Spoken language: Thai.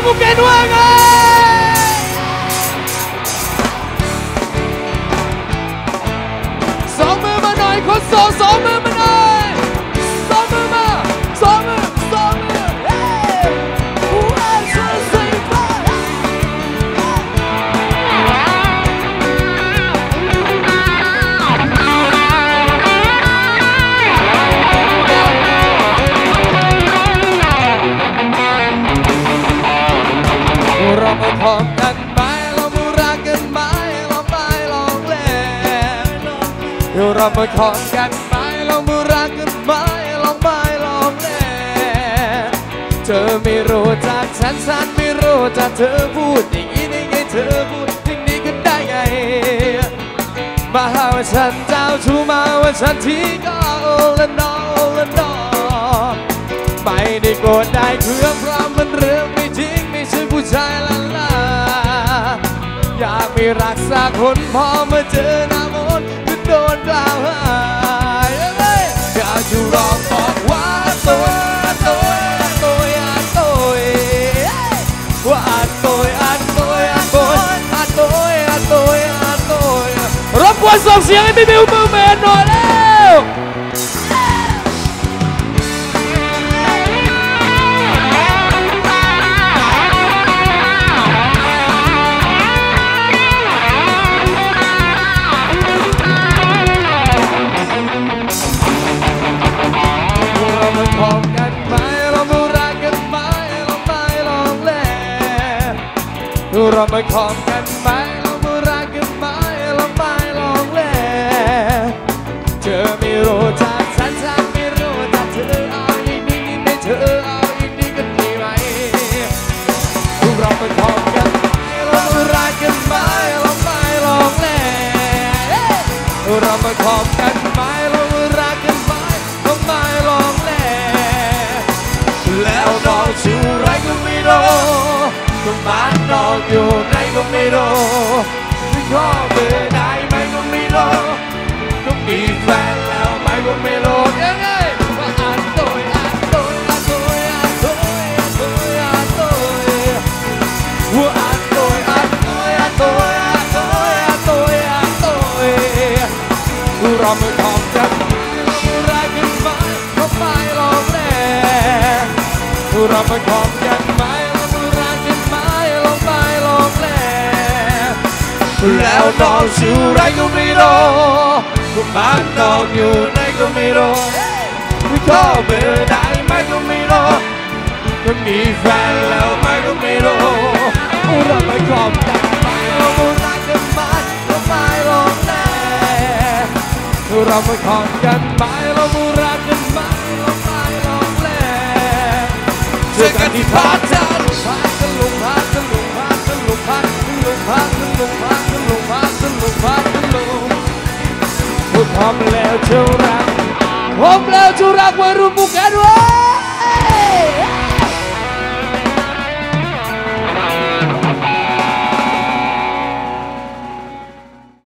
¡Tengo que nueve! ¡Somos Manoy con Sos! ¡Somos Manoy! เรามาพร้อมกันไหมเรามารักกันไหมลองไปลองเล่นเธอไม่รู้จักฉันฉันไม่รู้จักเธอพูดอย่างนี้ได้ไงเธอพูดอย่างนี้กันได้ไง มาหาว่าฉันเจ้าชู้มาว่าฉันที่ก็โอละนอโอละนอไม่ได้โกรธได้เครื่องเพราะมันเรื่องไม่จริงไม่ใช่ผู้ชายละล่ะอยากมีรักสักคนพอมาเจอหน้า ส่งเสียงให้พี่บิวมือเมนหน่อยเร็ว พบกันไหมเรามารักกันไหมเราไม่ลองเล่เรามาพบกันไหม บ้านน้องอยู่ไหนก็ไม่รู้ไม่ขอเบอร์ได้ไหมก็ไม่รู้ก็มีแฟนแล้วไหมก็ไม่รู้ยังไงว่าอันโตยอันโตยอันโตยอันโตยอันโตยอันโตยว่าอันโตยอันโตยอันโตยอันโตยอันโตยอันโตยเราไม่ทองกันเราไม่รักกันไหมเราไม่ลองแน่เราไม่ทองกั แล้วนองชื่ไรก็ไม่รู้ก็บ้านนองอยู่ไหนก็ไม่รู้ไม่ขอเบอร์ได้ไหมก็ไม่รู้ก็มีแฟนแล้วไหมก็ไม่รู้เราไม่ขอบกันไหมเราไม่รักกันไหมเราไม่ลองแน่เราไม่ขอบกันไหมเราไม่รักกันไหมเราไม่ลองแน่เจอกันที่พัทลุงพัทลุงพัทลุงพัทลุงพัทลุงพัทลุง มแล้วจะรักผมแล้วจะรักวัยรุ่นบุกแอนไว้